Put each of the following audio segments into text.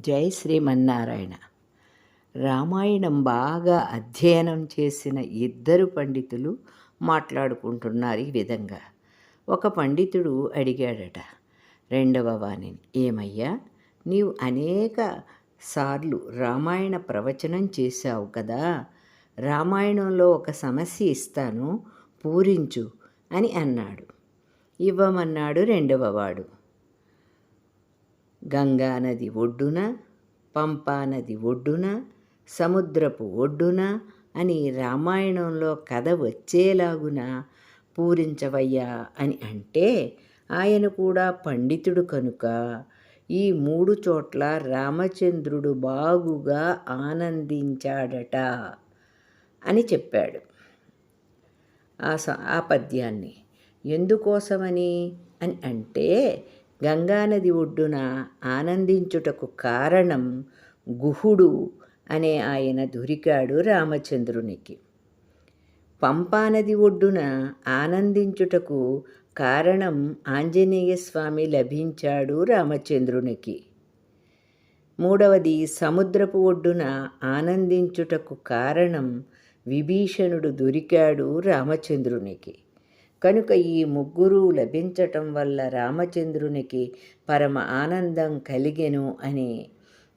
జై శ్రీమన్నారాయణ. రామాయణం బాగా అధ్యయనం చేసిన ఇద్దరు పండితులు మాట్లాడుకుంటున్నారు ఈ విధంగా. ఒక పండితుడు అడిగాడట రెండవ వాణిని ఏమయ్యా? నీవు అనేక సార్లు రామాయణ ప్రవచనం చేశావు కదా. రామాయణంలో ఒక సమస్య ఇస్తాను పూరించు అని అన్నాడు. ఇవ్వమన్నాడు రెండవ వాడు. గంగా నది ఒడ్డున పంపానది ఒడ్డున సముద్రపు ఒడ్డున అని రామాయణంలో కథ వచ్చేలాగున పూరించవయ్యా అని అంటే ఆయన కూడా పండితుడు కనుక. ఈ మూడు చోట్ల రామచంద్రుడు బాగుగా ఆనందించాడట అని చెప్పాడు. ఆ స ఆ పద్యాన్ని ఎందుకోసమని అని అంటే గంగానది ఒడ్డున ఆనందించుటకు కారణం గుహుడు అనే ఆయన దొరికాడు రామచంద్రునికి. పంపానది ఒడ్డున ఆనందించుటకు కారణం ఆంజనేయ స్వామి లభించాడు రామచంద్రునికి. మూడవది సముద్రపు ఒడ్డున ఆనందించుటకు కారణం విభీషణుడు దొరికాడు రామచంద్రునికి. కనుక ఈ ముగ్గురు లభించటం వల్ల రామచంద్రునికి పరమ ఆనందం కలిగెను అని.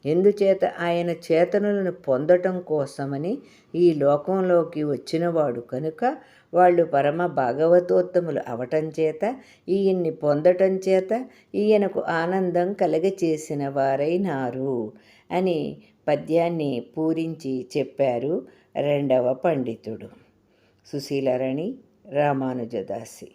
ఎందుచేత ఆయన చేతనులను పొందటం కోసమని ఈ లోకంలోకి వచ్చినవాడు కనుక వాళ్ళు పరమ భాగవతోత్తములు అవటం చేత ఈయన్ని పొందటం చేత ఈయనకు ఆనందం కలగచేసిన వారైనారు అని పద్యాన్ని పూరించి చెప్పారు రెండవ పండితుడు సుశీలరణి. ராமானுஜதாசி